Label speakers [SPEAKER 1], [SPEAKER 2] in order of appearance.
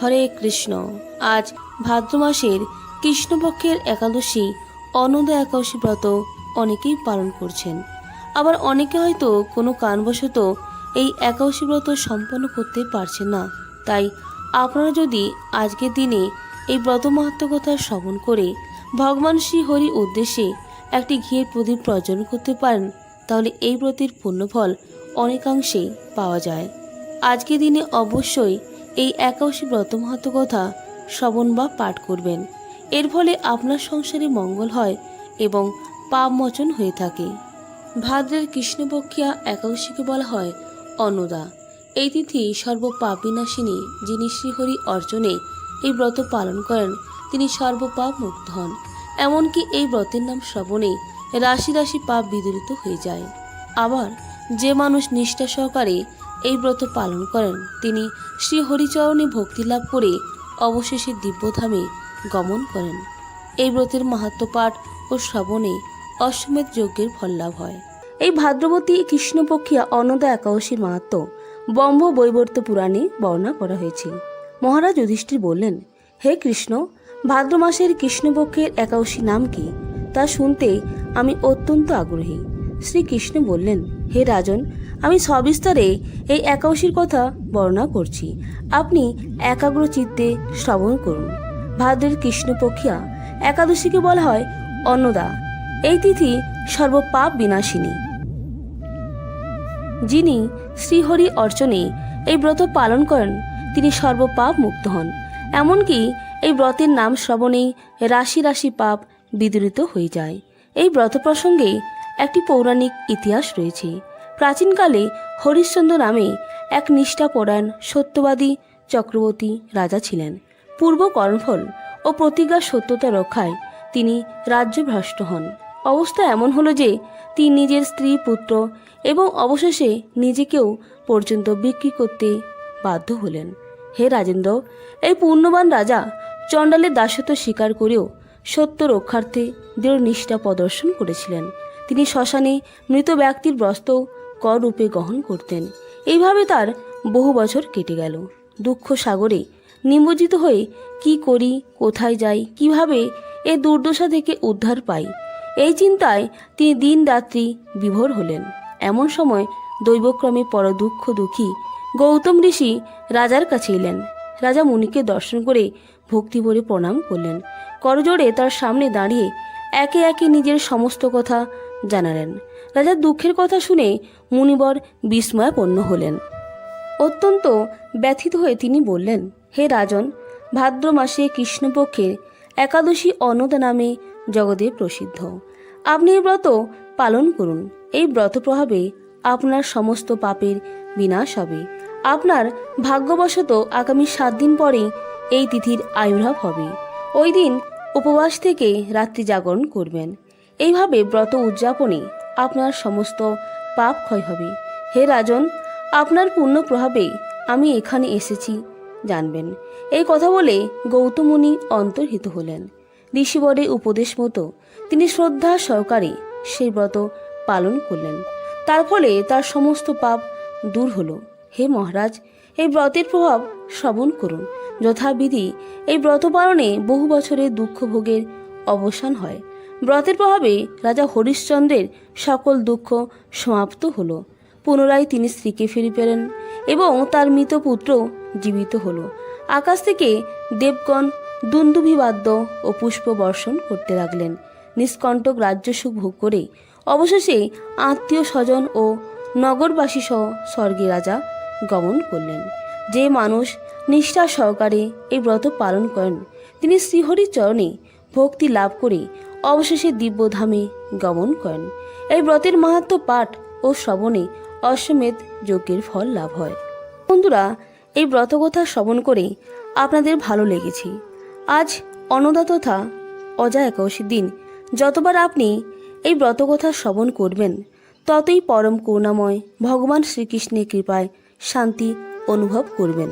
[SPEAKER 1] হরে কৃষ্ণ। আজ ভাদ্র মাসের কৃষ্ণপক্ষের একাদশী, অনন্ত একাদশী ব্রত অনেকেই পালন করছেন। আবার অনেকে হয়তো কোনো কারণবশত এই একাদশী ব্রত সম্পন্ন করতে পারছেন না। তাই আপনারা যদি আজকের দিনে এই ব্রত মাহাত্ম কথা শ্রবণ করে ভগবান শ্রী হরি উদ্দেশ্যে একটি ঘিয়ের প্রদীপ প্রজ্বলন করতে পারেন, তাহলে এই ব্রতের পুণ্যফল অনেকাংশেই পাওয়া যায়। আজকের দিনে অবশ্যই এই একাদশী ব্রত কথা শ্রবণ বা পাঠ করবেন। এর ফলে আপনার সংসারে মঙ্গল হয় এবং পাপ মোচন হয়ে থাকে। ভাদ্রের কৃষ্ণপক্ষিয়া একাদশীকে বলা হয় অন্নদা এই তিথি সর্বপাপ বিনাশিনী যিনি শ্রীহরি অর্জনে এই ব্রত পালন করেন, তিনি সর্বপাপ মুক্ত হন। এমনকি এই ব্রতের নাম শ্রবণে রাশি রাশি পাপ বিদরিত হয়ে যায়। আবার যে মানুষ নিষ্ঠা সহকারে এই ব্রত পালন করেন। তিনি শ্রী হরিচরণে ভক্তি লাভ করে অবশেষে দিব্যধামে গমন করেন। এই ব্রতের মাহাত্ম পাঠ ও শ্রবণে অশ্বমেধ যজ্ঞের ফল লাভ হয়। এই ভাদ্রবতী কৃষ্ণপক্ষিয়া অন্নদা একাদশীর মাহাত্ম বম্ব বৈবর্ত পুরাণে বর্ণনা করা হয়েছে। মহারাজ যুধিষ্ঠির বললেন, হে কৃষ্ণ, ভাদ্র মাসের কৃষ্ণপক্ষের একাদশী নাম কি? তা শুনতে আমি অত্যন্ত আগ্রহী। শ্রীকৃষ্ণ বললেন, হে রাজন আমি সবিস্তারে এই একাদশীর কথা বর্ণনা করছি। আপনি একাগ্র চিত্তে শ্রবণ করুন। ভাদ্রের কৃষ্ণপক্ষিয়া একাদশীকে বলা হয় অন্নদা। এই তিথি সর্বপাপ বিনাশিনী। যিনি শ্রীহরি অর্চনে এই ব্রত পালন করেন, তিনি সর্বপাপ মুক্ত হন। এমনকি এই ব্রতের নাম শ্রবণেই রাশি রাশি পাপ বিদরিত হয়ে যায়। এই ব্রত প্রসঙ্গে একটি পৌরাণিক ইতিহাস রয়েছে। প্রাচীনকালে হরিশ্চন্দ্র নামে এক নিষ্ঠাপরায়ণ সত্যবাদী চক্রবর্তী রাজা ছিলেন। পূর্ব কর্মফল ও প্রতিজ্ঞার সত্যতা রক্ষায় তিনি রাজ্যভ্রষ্ট হন। অবস্থা এমন হলো যে, তিনি নিজের স্ত্রী, পুত্র এবং অবশেষে নিজেকেও পর্যন্ত বিক্রি করতে বাধ্য হলেন। হে রাজেন্দ্র, এই পূর্ণবান রাজা চণ্ডালের দাসত্ব স্বীকার করেও সত্য রক্ষার্থে দৃঢ় নিষ্ঠা প্রদর্শন করেছিলেন। তিনি শ্মশানে মৃত ব্যক্তির বস্ত্র কর রূপে গ্রহণ করতেন। এইভাবে তার বহু বছর কেটে গেল। দুঃখ সাগরে নিমজ্জিত হয়ে কি করি, কোথায় যাই, কীভাবে এ দুর্দশা থেকে উদ্ধার পাই, এই চিন্তায় তিনি দিন রাত্রি বিভোর হলেন। এমন সময় দৈবক্রমে পর দুঃখ দুঃখী গৌতম ঋষি রাজার কাছে এলেন। রাজা মুনিকে দর্শন করে ভক্তি ভরে প্রণাম করলেন। করজোড়ে তার সামনে দাঁড়িয়ে একে একে নিজের সমস্ত কথা জানালেন। রাজার দুঃখের কথা শুনে মুনিবর বিস্ময়াপন্ন হলেন। অত্যন্ত ব্যথিত হয়ে তিনি বললেন, হে রাজন, ভাদ্র মাসে কৃষ্ণপক্ষের একাদশী অন্নদা নামে জগদে প্রসিদ্ধ। আপনি এই ব্রত পালন করুন। এই ব্রত প্রভাবে আপনার সমস্ত পাপের বিনাশ হবে। আপনার ভাগ্যবশত আগামী সাত দিন পরেই এই তিথির আয়ুর্ভাব হবে। ওই দিন উপবাস থেকে রাত্রি জাগরণ করবেন। এইভাবে ব্রত উদযাপনে আপনার সমস্ত পাপ ক্ষয় হবে। হে রাজন, আপনার পূর্ণ প্রভাবে আমি এখানে এসেছি, জানবেন। এই কথা বলে গৌতমুনি অন্তর্হিত হলেন। ঋষিবরের উপদেশ মতো তিনি শ্রদ্ধা সহকারে সেই ব্রত পালন করলেন। তার ফলে তার সমস্ত পাপ দূর হলো। হে মহারাজ, এই ব্রতের প্রভাব শ্রবণ করুন। যথাবিধি এই ব্রত পালনে বহু বছরের দুঃখ ভোগের অবসান হয়। ব্রতের প্রভাবে রাজা হরিশ্চন্দ্রের সকল দুঃখ সমাপ্ত হল। পুনরায় তিনি স্ত্রীকে ফিরে পেলেন এবং তার মৃত পুত্র জীবিত হল। আকাশ থেকে দেবগণ দুন্দুভিবাদ্য ও পুষ্প বর্ষণ করতে লাগলেন। নিষ্কণ্টক রাজ্য সুখ ভোগ করে অবশেষে আত্মীয় স্বজন ও নগরবাসী সহ স্বর্গে রাজা গমন করলেন। যে মানুষ নিষ্ঠা সহকারে এই ব্রত পালন করেন, তিনি শ্রীহরির চরণে ভক্তি লাভ করে অবশেষে দিব্যধামে গমন করেন। এই ব্রতের মাহাত্ম পাঠ ও শ্রবণে অশ্বমেধ যজ্ঞের ফল লাভ হয়। বন্ধুরা, এই ব্রতকথা শ্রবণ করে আপনাদের ভালো লেগেছে। আজ অন্নদা তথা অজা একাদশীর দিন। যতবার আপনি এই ব্রতকথা শ্রবণ করবেন, ততই পরম করুণাময় ভগবান শ্রীকৃষ্ণের কৃপায় শান্তি অনুভব করবেন।